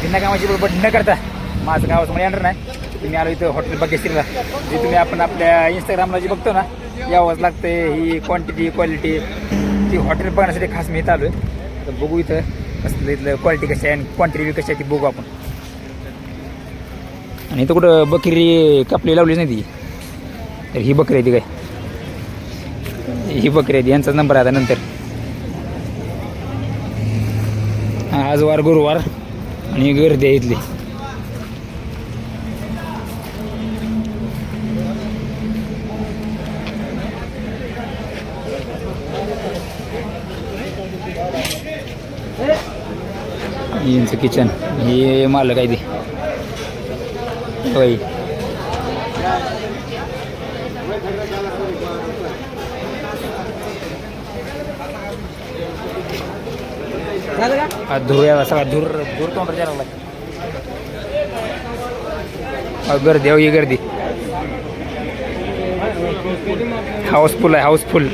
भिन्न कामाची बरोबर न करता माझं गाव समोर येणार नाही. तुम्ही आलो इथं हॉटेल बघेश्रीला जे तुम्ही आपण आपल्या इंस्टाग्रामला जे बघतो ना यावंच लागते ही क्वांटिटी क्वालिटी ती हॉटेल बघण्यासाठी खास मी इथं आलो आहे तर बघू इथं कसलं इथलं क्वालिटी कशी आहे आणि क्वांटिटी कशी आहे ती बघू आपण. आणि इथं कुठं बकरी कापली लावलीच नाही ती. तर ही बकरी आहे ती काय? ही बकरी आहे ती. यांचा नंबर आहे आता नंतर. आज वार गुरुवार आणि गर्दी आहे इथली. यांचं किचन हे मालक आहे ते. होय. हा धूर याला सगळा धूर धूर तो द्यायला लागला गर्दी हो गर्दी. हाऊसफुल आहे हाऊसफुल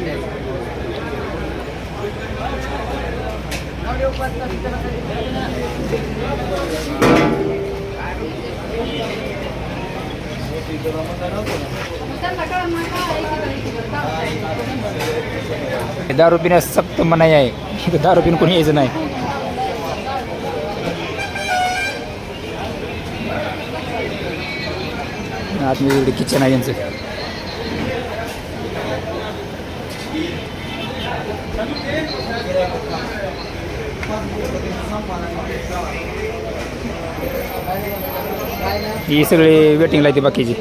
दारू पिण्यास सक्त मनाई आहे. इथं दारू पिऊन कोणी यायचं नाही. आतमध्ये एवढे किचन आहे यांचं. ही सगळी वेटिंगला येते बाकीची.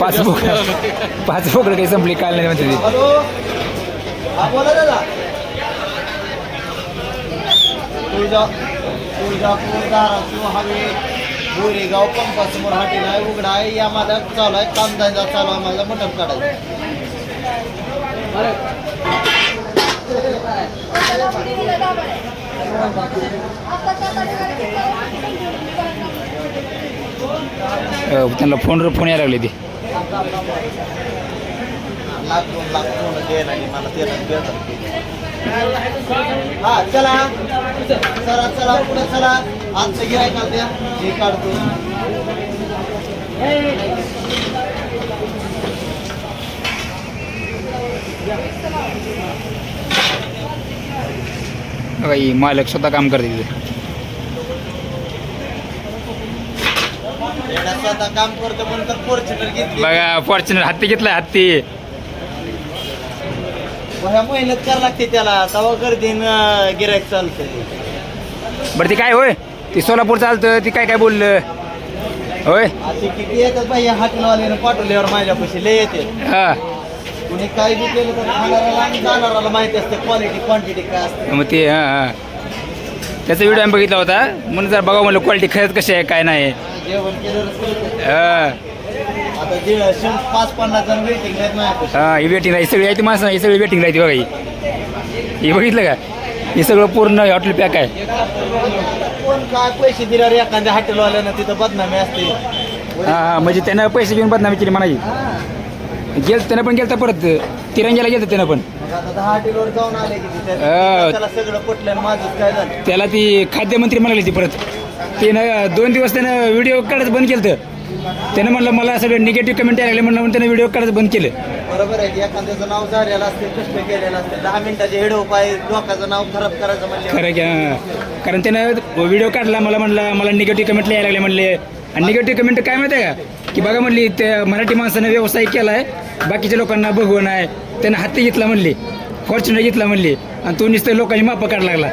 पाच पाच बोकड काही संपली काल नाही म्हणते ती. तुळजापूर धाराशिव हवे गोरेगाव पंपासमोर हॉटेल आहे उघडा आहे. या माझा चालू आहे. कामधंदा चालू आहे. माझा मटण काढायचं त्यांना फोनवर फोन यायला लागले ते. हा चला. चला चला पुढे चला. आमचं गिरायकाल द्या हे काढतो. बघा ही मालक स्वतः काम करते तिथे. काम करतो बघा फॉर्च्युनर हत्ती घेतलाय हत्ती. मेहनत करावं लागते त्याला. तवा गर्दीन गिरायक चालतं. बरं ती काय होय? ती सोलापूर चालतं ती काय काय बोललं? होय? किती येतात बाई या हॉटेलवाल्यानं पाठवल्यावर माझ्यापाशी लय येते. हा. कुणी काय बी केलं तर खाणाऱ्याला आणि जाणाऱ्याला माहिती असते क्वालिटी क्वांटिटी काय असते. मग ते हां हां. त्याचा व्हिडिओ आम्ही बघितला होता. म्हणून जर बघा म्हणलं क्वालिटी खरंच कशी आहे काय नाही. जेवण केलं हां. आता जे शं- पाच पन्नास जण वेटिंग आहेत माझ्यापाशी हां ही वेटिंग राहते सगळी आहे ती माणसं ही सगळी वेटिंग राहते बघा ही. ही बघितलं का? हे सगळं पूर्ण हॉटेल पॅक आहे. कोण काय पैसे दिल्यावर एखाद्या हॉटेलवाल्यानं तिथं बदनामी असते. हां हां म्हणजे त्यानं पैसे घेऊन बदनामी केली म्हणायची. गेल त्यानं पण गेलं परत. तिरंग्याला गेलं त्यानं पण. हा. त्याला ती खाद्यमंत्री म्हणाली ती परत. त्यानं दोन दिवस त्यानं व्हिडिओ काढायचं बंद केलं त्यानं म्हणलं मला सगळं निगेटिव्ह कमेंट यायला लागले. म्हणलं म्हणून त्यानं व्हिडिओ काढायचं बंद केलं. बरोबर आहे की एखाद्याचं नाव झालेलं असते कष्ट केलेलं असते दहा मिनिटाचे हेडो पाय लोकांचं नाव खराब करायचं म्हणजे खरं की हां. कारण त्यानं व्हिडिओ काढला मला म्हणलं मला निगेटिव्ह कमेंट यायला लागले म्हणले. आणि निगेटिव्ह कमेंट काय माहिती आहे का? की बघा म्हणली ते मराठी माणसानं व्यवसाय केला आहे बाकीच्या लोकांना भगवण आहे त्यानं हत्ती घेतला म्हणली फॉर्च्युनर घेतला म्हणली आणि तो नुसतं लोकांनी माप काढ लागला.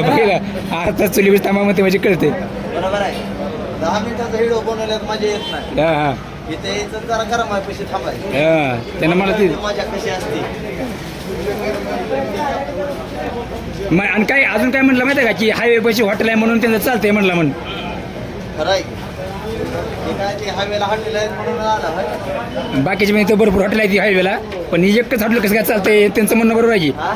बघा आता चुली थांबामध्ये म्हणजे कळते बरोबर आहे. दहा मिनिटाचा व्हिडिओ बनवल्यात मजा येत नाही. हां हां. इथे जरा गरम आहे पैसे थांबायचे. हां त्यानं मला ती मजा कशी असते? मग आणि काय अजून काय म्हणलं माहिती आहे का की हायवे पैसे हॉटेल आहे म्हणून त्यांचं चालतंय म्हणलं म्हणून खरं आहे की? हे काय ते हवेला हॉटेल आहेत म्हणून आलं होय? बाकीचे म्हणजे इथं भरपूर हॉटेल आहे ती हायवेला पण ही एकच हॉटेल कसं काय चालतंय त्यांचं म्हणणं बरोबर आहे की हा?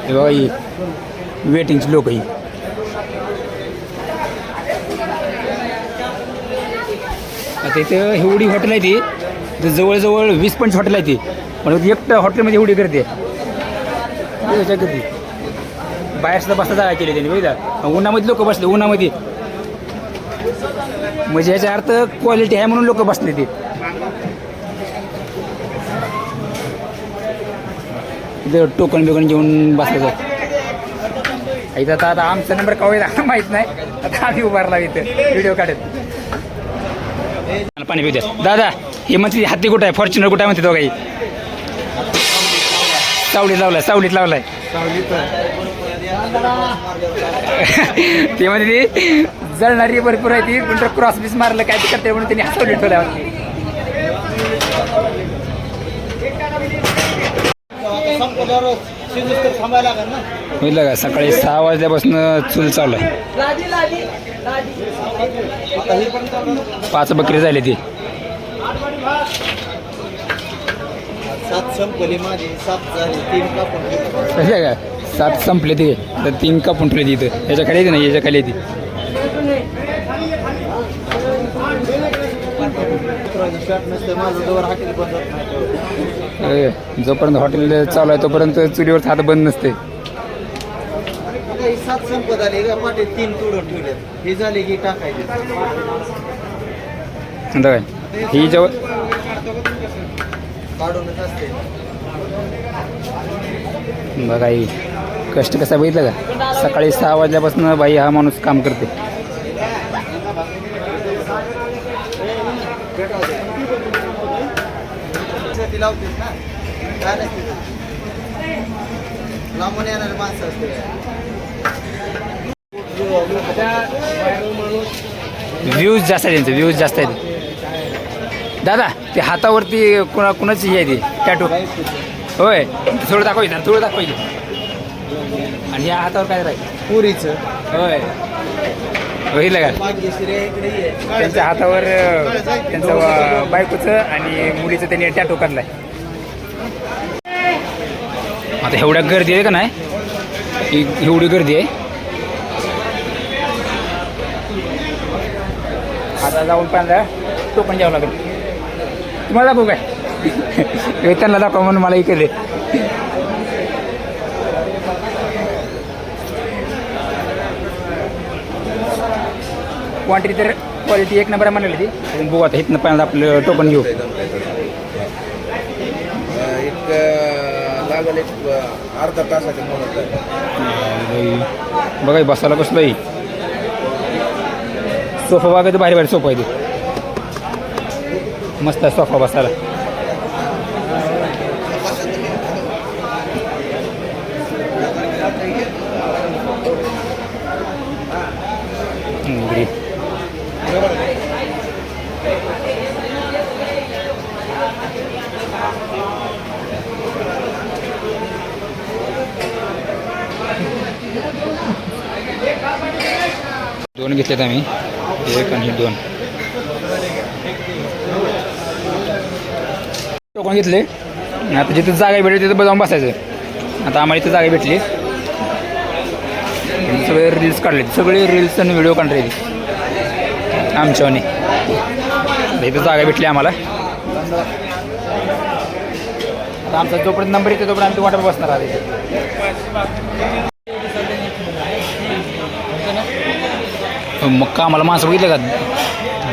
हे बघा ही वेटिंगची लोक ही आता इथं एवढी हॉटेल आहे ती. जवळजवळ वीस पंचवीस हॉटेल आहे ती. पण एकटं हॉटेलमध्ये एवढी करते. आहे बाहेर सुद्धा बसता जागा केली त्यांनी बघितलं? उन्हामध्ये लोक बसले उन्हामध्ये. म्हणजे याचा अर्थ क्वालिटी आहे म्हणून लोक बसले ते. टोकन बिकन घेऊन बसलं इथं आता आता आमचा नंबर का होईल नाही. आता आम्ही उभारला इथं. व्हिडिओ काढत. पाणी पिऊ द्या. दादा हे म्हणते हत्ती कुठं आहे? फॉर्च्युनर कुठं आहे म्हणते दोघाही? सावलीत लावलाय सावलीत लावलाय. ते म्हणजे ती जळणारी भरपूर आहे ती नंतर क्रॉस बीस मारलं काय ते करते म्हणून त्यांनी हसवली ठेवल्या. संपल्यावर बघितलं का? सकाळी सहा वाजल्यापासून चूल चालू आहे. पाच बकरी झाली ती. सात संपली माझी सात झाली तीन कापून घेतले. कसे का सात संपले ते. तर तीन कापून ठेवले तिथं याच्या खाली येते ना याच्या खाली येते अरे, जोपर्यंत हॉटेल चालू आहे तोपर्यंत चुलीवर हात बंद नसते. सात संपत आले का पाठी तीन तुडून ठेवले हे झाले की टाकायचे ही. जवळ काढूनच असते बघा कष्ट कसा बघितलं का? सकाळी सहा वाजल्यापासून बाई हा माणूस काम करते. ती लावतेस ना? काय नसते. लांबून येणारे माणसं असते व्ह्यूज जास्त आहे त्यांचे व्ह्यूज जास्त आहेत. दादा ते हातावरती कुणा कुणाची ही आहे ती? टॅटू होय. थोडं दाखवायचं थोडं दाखवायचं आणि या हातावर काय राहील? पुरीचं. होय. बघितलं का? त्यांच्या हातावर त्यांचं बायकोचं आणि मुलीचं त्यांनी टॅटो काढलाय. आता एवढ्या गर्दी आहे का नाही? एवढी गर्दी आहे? आता जाऊन पाहिला तो पण घ्यावं लागेल. तुम्हाला दाखवू काय? हे त्यांना दाखवा म्हणून मला इकडे. क्वांटिटी तर क्वालिटी एक नंबर म्हणाली ती बघू आता इथनं पहिल्यांदा आपलं टोकन घेऊ. एक लागल एक अर्धा तासाच्या म्हणत बघा बसायला बसलं ही सोफा बघायचं भारी भारी सोफा आहे ते. मस्त आहे सोफा बसायला. दोन घेतलेत आम्ही. एक आणि दोन. टोकन घेतले? आता जिथं जागा भेटली तिथं जाऊन बसायचं. आता आम्हाला इथं जागा भेटली. सगळे रील्स काढले सगळे रील्स आणि व्हिडिओ काढले आमच्यावानी इथं जागा भेटली आम्हाला. आता आमचा जोपर्यंत नंबर येतो तोपर्यंत आम्ही वाटत बसणार आहे मग कामाला माणसं बघितलं का?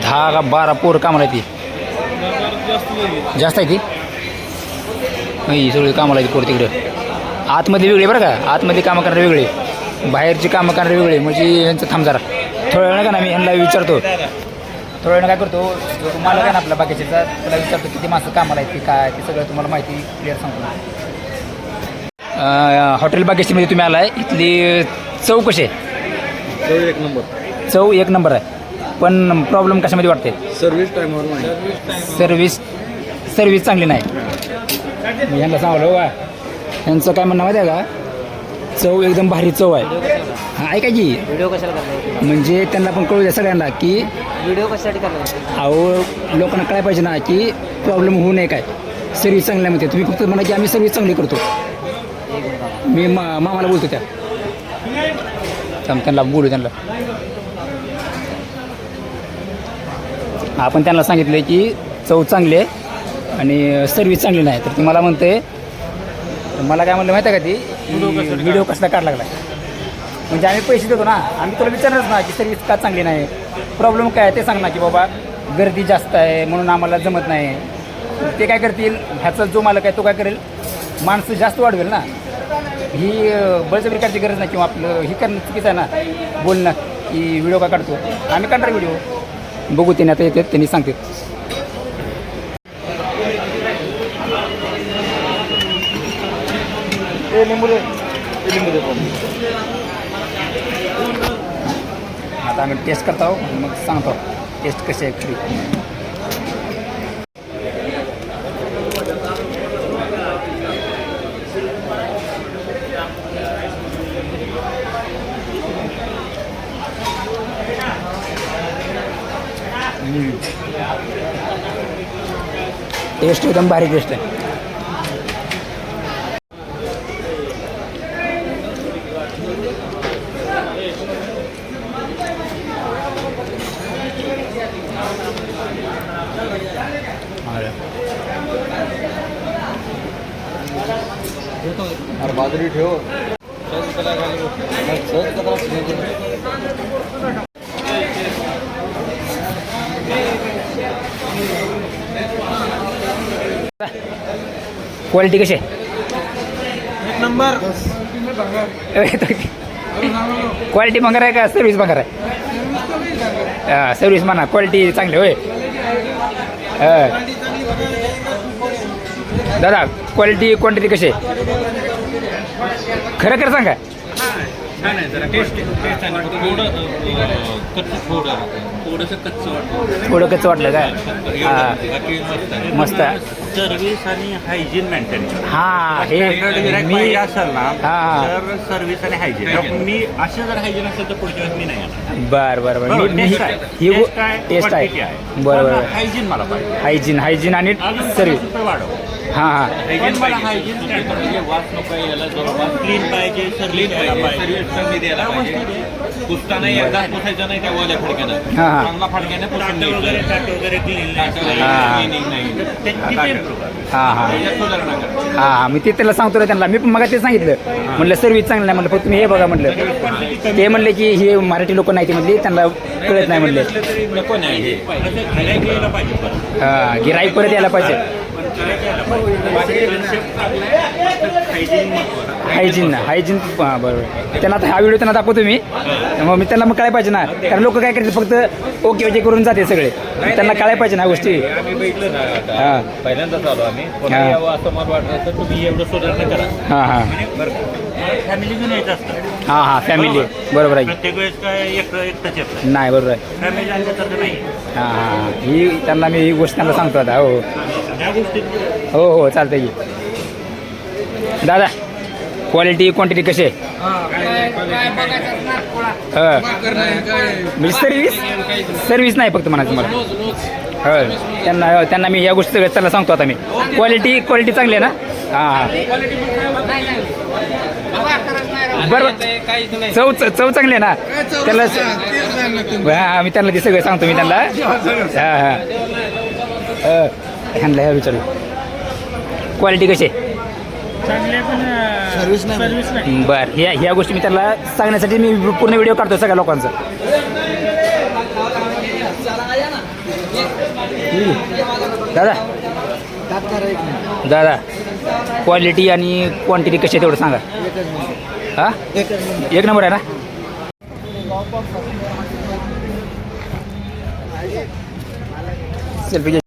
दहा का बारा पोरं कामाला येते जास्त आहे ती? नाही सगळी कामाला येते पोर पोरं तिकडं. आतमध्ये वेगळे बरं का? आतमध्ये कामं करणारे वेगळे. बाहेरची कामं करणारे वेगळे. म्हणजे यांचं थांब जरा. थोड्या वेळा का ना मी यांना विचारतो. थोड्या वेळा काय करतो? जो तुम्हाला काय ना आपल्या बाकीच्या त्याला विचारतो किती माणसं कामाला येते की काय ते सगळं तुम्हाला माहिती क्लिअर सांगतो हॉटेल बागेशीमध्ये तुम्ही आलाय. इथली चौकशी आहे. एक नंबर. चव एक नंबर आहे. पण प्रॉब्लेम कशामध्ये वाटते? सर्व्हिस टाईमवर नाही. सर्विस सर्विस चांगली नाही. मी ह्यांना सांगलो का ह्यांचं काय म्हणणं माहिती आहे का? चव एकदम भारी चव आहे. हा ऐका की. व्हिडिओ कशाला म्हणजे त्यांना पण कळू द्या सगळ्यांना की व्हिडिओ कशासाठी करणार अहो लोकांना कळायला पाहिजे ना की प्रॉब्लेम होऊ नये काय. सर्व्हिस चांगल्यामध्ये तुम्ही फक्त म्हणा की आम्ही सर्व्हिस चांगली करतो. मी मा मामाला बोलतो त्या. थांब, त्यांना बोलू त्यांना. आपण त्यांना सांगितलं की चव चांगली आहे आणि सर्व्हिस चांगली नाही तर ती मला म्हणते मला काय म्हणलं माहिती आहे का ती? व्हिडिओ कसला काढ लागला म्हणजे आम्ही पैसे देतो ना आम्ही तुला विचारणारच ना की सर्व्हिस का चांगली नाही. प्रॉब्लेम काय आहे ते सांग ना की बाबा गर्दी जास्त आहे म्हणून आम्हाला जमत नाही. ते काय करतील? ह्याचा जो मालक आहे तो काय करेल? माणसं जास्त वाढवेल ना. ही बळजबरी करायची गरज नाही किंवा आपलं ही करणं चुकीचं आहे ना. बोलणं की व्हिडिओ का काढतो? आम्ही काढणार व्हिडिओ बघू त्यांनी आता येतात त्यांनी सांगते आता आम्ही टेस्ट करतो मग सांगतो टेस्ट कशी आहे टेस्ट एकदम भारी टेस्ट आहे. अरे बाजरी ठेव. सहज कला सहज कला क्वालिटी कशी आहे? क्वालिटी भंगार आहे का? सर्व्हिस भंगार आहे. हां सर्व्हिस म्हणा. क्वालिटी चांगली होय. हां. दादा क्वालिटी क्वांटिटी कशी आहे? खरं खरं सांगा. थोडं कच्चं वाटलं का हां. बाकी मस्त आहे. सर्व्हिस आणि हायजीन मेंटेन हां हे मी मी असेल ना हां. तर सर्व्हिस आणि हायजीन. मी असे जर हायजीन असेल तर पुढच्या वेळेस मी नाही येणार. बर बर बर. बरोबर, मी टेस्ट आहे. ही गो- टेस्ट आहे, टेस्ट quantity आहे. बरं बरं हायजीन मला पाहिजे. हायजीन हायजीन आणि अजून पन्नास सर्व्हिस रुपये वाढव. हां हां. हायजीन मला हायजीन म्हणजे वास नको याला जवळपास क्लीन पाहिजे सर्व्हिस पाहिजे चांगली द्यायला पाहिजे. पुसताना एकदा पुसायचं नाही त्या ओल्या फडक्यानं. हां. हां चांगला फडक्याने पुसून वगैरे टाट वगैरे हां. नाही हां हां त्याच्यात सुधारणा करा. हां हां. मी ते त्याला सांगतो त्यांना. मी पण मग ते सांगितलं म्हटलं सर्व्हिस चांगलं नाही. म्हटलं फक्त तुम्ही हे बघा म्हटलं ते म्हणले की हे मराठी लोक नाही ते म्हणले. त्यांना कळत नाही म्हणले. तरी नको नाही हे. असं गिऱ्हाईक यायला पाहिजे परत. हां गिराईक परत यायला पाहिजे. गिऱ्हाईक यायला पाहिजे. बाकी concept आपलं hygiene महत्त्वाचं. हायजीन ना हायजीन हां बरोबर. त्यांना आता हा व्हिडिओ त्यांना दाखवतो मी. मग मी त्यांना मग कळायला पाहिजे ना. कारण लोक काय करतात फक्त ओके ओके करून जाते सगळे. त्यांना कळायला पाहिजे ना गोष्टी. आम्ही बघितलं ना आता. हां. पहिल्यांदाच आलो आम्ही. हा. पुन्हा यावं असं मला वाटलं तर तुम्ही एवढं सुधारणा करा. हां हां. फॅमिली घेऊन यायचं असतं. हां हां फॅमिली बरोबर आहे प्रत्येक वेळेस काय एक एकटंच येतं नाही. बरोबर आहे. फॅमिली नाही. हां हां. ही त्यांना मी ही गोष्ट त्यांना सांगतो आता. हो ह्या गोष्टीत हो हो चालतंय की. दादा. क्वालिटी क्वांटिटी कशी आहे? हां. म्हणजे सर्व्हिस सर्व्हिस नाही फक्त म्हणायचं मला. हो त्यांना हो, त्यांना मी या गोष्टी सगळ्या त्यांना सांगतो आता मी. क्वालिटी क्वालिटी चांगली आहे ना? हां. हां बरोबर. चव चव चांगली आहे ना? त्याला हां मी त्यांना ते सगळं सांगतो मी त्यांना. हां हां अं, ह्यांना ह्या विचारू. क्वालिटी कशी आहे? सर्व्हिस नाही बर ह्या ह्या गोष्टी मी त्याला सांगण्यासाठी मी पूर्ण व्हिडिओ काढतो सगळ्या लोकांचा. दादा. दादा क्वालिटी आणि क्वांटिटी कशी आहे तेवढं सांगा. हा? एक नंबर आहे ना? सेल्फी